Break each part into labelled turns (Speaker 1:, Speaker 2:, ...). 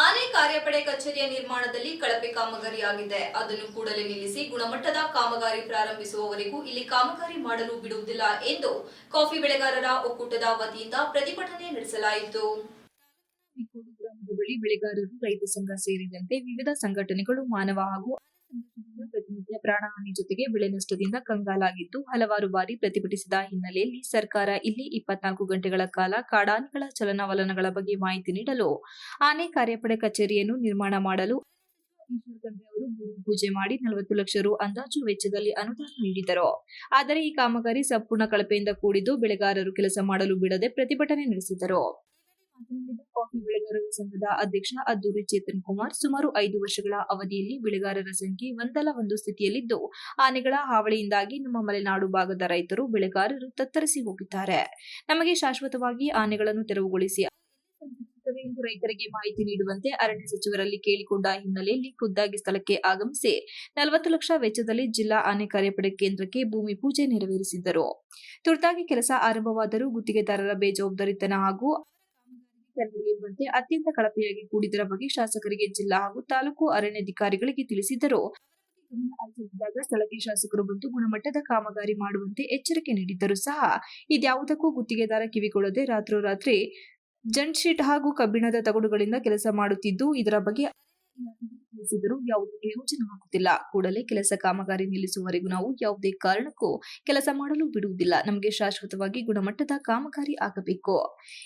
Speaker 1: ಆನೆ ಕಾರ್ಯಪಡೆ ಕಚೇರಿಯ ನಿರ್ಮಾಣದಲ್ಲಿ ಕಳಪೆ ಕಾಮಗಾರಿಯಾಗಿದೆ. ಅದನ್ನು ಕೂಡಲೇ ನಿಲ್ಲಿಸಿ ಗುಣಮಟ್ಟದ ಕಾಮಗಾರಿ ಪ್ರಾರಂಭಿಸುವವರೆಗೂ ಇಲ್ಲಿ ಕಾಮಗಾರಿ ಮಾಡಲು ಬಿಡುವುದಿಲ್ಲ ಎಂದು ಕಾಫಿ ಬೆಳೆಗಾರರ ಒಕ್ಕೂಟದ ವತಿಯಿಂದ ಪ್ರತಿಭಟನೆ ನಡೆಸಲಾಯಿತು.
Speaker 2: ಬೆಳೆಗಾರರು ರೈತ ಸಂಘ ಸೇರಿದಂತೆ ವಿವಿಧ ಸಂಘಟನೆಗಳು ಮಾನವ ಹಾಗೂ ಪ್ರತಿನಿತ್ಯ ಪ್ರಾಣಹಾನಿ ಜೊತೆಗೆ ಬೆಳೆ ನಷ್ಟದಿಂದ ಕಂಗಾಲಾಗಿದ್ದು ಹಲವಾರು ಬಾರಿ ಪ್ರತಿಭಟಿಸಿದ ಹಿನ್ನೆಲೆಯಲ್ಲಿ ಸರ್ಕಾರ ಇಲ್ಲಿ ಇಪ್ಪತ್ನಾಲ್ಕು ಗಂಟೆಗಳ ಕಾಲ ಕಾಡಾನೆಗಳ ಚಲನವಲನಗಳ ಬಗ್ಗೆ ಮಾಹಿತಿ ನೀಡಲು ಆನೆ ಕಾರ್ಯಪಡೆ ಕಚೇರಿಯನ್ನು ನಿರ್ಮಾಣ ಮಾಡಲು ಅವರು ಪೂಜೆ ಮಾಡಿ ನಲವತ್ತು ಲಕ್ಷ ರು ಅಂದಾಜು ವೆಚ್ಚದಲ್ಲಿ ಅನುದಾನ ನೀಡಿದರು. ಆದರೆ ಈ ಕಾಮಗಾರಿ ಸಂಪೂರ್ಣ ಕಳಪೆಯಿಂದ ಕೂಡಿದ್ದು ಬೆಳೆಗಾರರು ಕೆಲಸ ಮಾಡಲು ಬಿಡದೆ ಪ್ರತಿಭಟನೆ ನಡೆಸಿದರು. ಮಾತನಾಡಿದ ಕಾಫಿ ಬೆಳೆಗಾರರ ಸಂಘದ ಅಧ್ಯಕ್ಷ ಅದ್ದೂರಿ ಚೇತನ್ ಕುಮಾರ್ ಸುಮಾರು ಐದು ವರ್ಷಗಳ ಅವಧಿಯಲ್ಲಿ ಬೆಳೆಗಾರರ ಸಂಖ್ಯೆ ಒಂದಲ್ಲ ಒಂದು ಸ್ಥಿತಿಯಲ್ಲಿದ್ದು, ಆನೆಗಳ ಹಾವಳಿಯಿಂದಾಗಿ ನಮ್ಮ ಮಲೆನಾಡು ಭಾಗದ ರೈತರು ಬೆಳೆಗಾರರು ತತ್ತರಿಸಿ ಹೋಗಿದ್ದಾರೆ. ನಮಗೆ ಶಾಶ್ವತವಾಗಿ ಆನೆಗಳನ್ನು ತೆರವುಗೊಳಿಸಿ ಎಂದು ರೈತರಿಗೆ ಮಾಹಿತಿ ನೀಡುವಂತೆ ಅರಣ್ಯ ಸಚಿವರಲ್ಲಿ ಕೇಳಿಕೊಂಡ ಹಿನ್ನೆಲೆಯಲ್ಲಿ ಖುದ್ದಾಗಿ ಸ್ಥಳಕ್ಕೆ ಆಗಮಿಸಿ ನಲವತ್ತು ಲಕ್ಷ ವೆಚ್ಚದಲ್ಲಿ ಜಿಲ್ಲಾ ಆನೆ ಕಾರ್ಯಪಡೆ ಕೇಂದ್ರಕ್ಕೆ ಭೂಮಿ ಪೂಜೆ ನೆರವೇರಿಸಿದ್ದರು. ತುರ್ತಾಗಿ ಕೆಲಸ ಆರಂಭವಾದರೂ ಗುತ್ತಿಗೆದಾರರ ಬೇಜವಾಬ್ದಾರಿತನ ಹಾಗೂ ತೆರವುಗೊಳ್ಳುವಂತೆ ಅತ್ಯಂತ ಕಳಪೆಯಾಗಿ ಕೂಡಿದರ ಬಗ್ಗೆ ಶಾಸಕರಿಗೆ ಜಿಲ್ಲಾ ಹಾಗೂ ತಾಲೂಕು ಅರಣ್ಯಾಧಿಕಾರಿಗಳಿಗೆ ತಿಳಿಸಿದರು. ಸ್ಥಳಕ್ಕೆ ಶಾಸಕರು ಬಂದು ಗುಣಮಟ್ಟದ ಕಾಮಗಾರಿ ಮಾಡುವಂತೆ ಎಚ್ಚರಿಕೆ ನೀಡಿದ್ದರೂ ಸಹ ಇದ್ಯಾವುದಕ್ಕೂ ಗುತ್ತಿಗೆದಾರ ಕಿವಿಗೊಳ್ಳದೆ ರಾತ್ರೋರಾತ್ರಿ ಜಂಟ್ ಶೀಟ್ ಹಾಗೂ ಕಬ್ಬಿಣದ ತಗಡುಗಳಿಂದ ಕೆಲಸ ಮಾಡುತ್ತಿದ್ದು, ಇದರ ಬಗ್ಗೆ ತಿಳಿಸಿದರೂ ಯಾವುದೇ ಪ್ರಯೋಜನವಾಗುತ್ತಿಲ್ಲ ಕೂಡಲೇ ಕೆಲಸ ಕಾಮಗಾರಿ ನಿಲ್ಲಿಸುವವರೆಗೂ ನಾವು ಯಾವುದೇ ಕಾರಣಕ್ಕೂ ಕೆಲಸ ಮಾಡಲು ಬಿಡುವುದಿಲ್ಲ. ನಮಗೆ ಶಾಶ್ವತವಾಗಿ ಗುಣಮಟ್ಟದ ಕಾಮಗಾರಿ ಆಗಬೇಕು.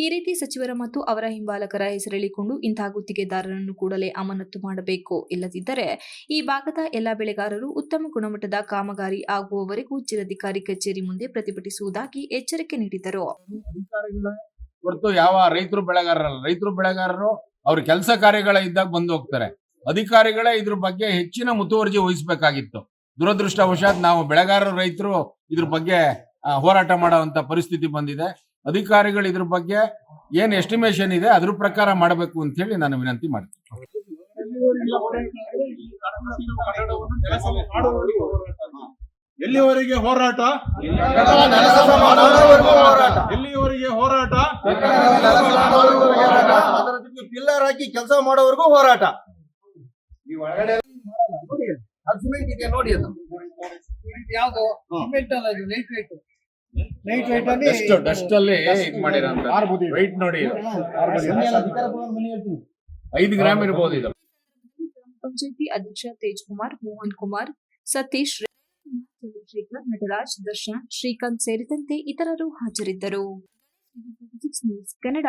Speaker 2: ಈ ರೀತಿ ಸಚಿವರ ಮತ್ತು ಅವರ ಹಿಂಬಾಲಕರ ಹೆಸರೆಳಿಕೊಂಡು ಇಂತಹ ಗುತ್ತಿಗೆದಾರರನ್ನು ಕೂಡಲೇ ಅಮಾನತ್ತು ಮಾಡಬೇಕು. ಇಲ್ಲದಿದ್ದರೆ ಈ ಭಾಗದ ಎಲ್ಲ ಬೆಳೆಗಾರರು ಉತ್ತಮ ಗುಣಮಟ್ಟದ ಕಾಮಗಾರಿ ಆಗುವವರೆಗೂ ಜಿಲ್ಲಾಧಿಕಾರಿ ಕಚೇರಿ ಮುಂದೆ ಪ್ರತಿಭಟಿಸುವುದಾಗಿ ಎಚ್ಚರಿಕೆ ನೀಡಿದರು.
Speaker 3: ಹೊರತು ಯಾವ ರೈತರು ಬೆಳೆಗಾರರಲ್ಲ. ರೈತರು ಬೆಳೆಗಾರರು ಅವ್ರ ಕೆಲಸ ಕಾರ್ಯಗಳ ಇದ್ದಾಗ ಬಂದು ಹೋಗ್ತಾರೆ. ಅಧಿಕಾರಿಗಳೇ ಇದ್ರ ಬಗ್ಗೆ ಹೆಚ್ಚಿನ ಮುತುವರ್ಜಿ ವಹಿಸಬೇಕಾಗಿತ್ತು. ದುರದೃಷ್ಟವಶಾತ್ ನಾವು ಬೆಳೆಗಾರರ ರೈತರು ಇದ್ರ ಬಗ್ಗೆ ಹೋರಾಟ ಮಾಡುವಂತ ಪರಿಸ್ಥಿತಿ ಬಂದಿದೆ. ಅಧಿಕಾರಿಗಳು ಇದ್ರ ಬಗ್ಗೆ ಏನ್ ಎಸ್ಟಿಮೇಶನ್ ಇದೆ ಅದ್ರ ಪ್ರಕಾರ ಮಾಡಬೇಕು ಅಂತ ಹೇಳಿ ನಾನು ವಿನಂತಿ ಮಾಡ್ತೀನಿ.
Speaker 4: ಎಲ್ಲಿವರೆಗೆ ಹೋರಾಟ? ಎಲ್ಲಿವರೆಗೆ ಹೋರಾಟ?
Speaker 5: ಅದರ ಜೊತೆ ಪಿಲ್ಲರ್ ಹಾಕಿ ಕೆಲಸ ಮಾಡೋವರೆಗೂ ಹೋರಾಟ. ಅದು. ಸಿಮೆಂಟ್ ಇದೆ ನೋಡಿ ಅದು.
Speaker 6: ಯಾವ್ದು? ಸಿಮೆಂಟ್ ಅಲ್ಲ ಇದು ಲೈಟ್ ವೇಟ್ ಲೈಟ್ ವೇಟ್ ಅಲ್ಲಿ
Speaker 3: ಡಸ್ಟ್ ಡಸ್ಟ್ ಅಲ್ಲಿ ಇದ್. ವೈಟ್ ನೋಡಿ. ಐದು ಗ್ರಾಮ್ ಇರಬಹುದು ಇದು.
Speaker 2: ಪಂಚಾಯತಿ ಅಧ್ಯಕ್ಷ ತೇಜ್ ಕುಮಾರ್ ಮೋಹನ್ ಕುಮಾರ್ ಸತೀಶ್ ಚಂದ್ರಶೇಖರ್ ನಟರಾಜ್ ದರ್ಶನ್ ಶ್ರೀಕಾಂತ್ ಸೇರಿದಂತೆ ಇತರರು ಹಾಜರಿದ್ದರು. ಕನ್ನಡ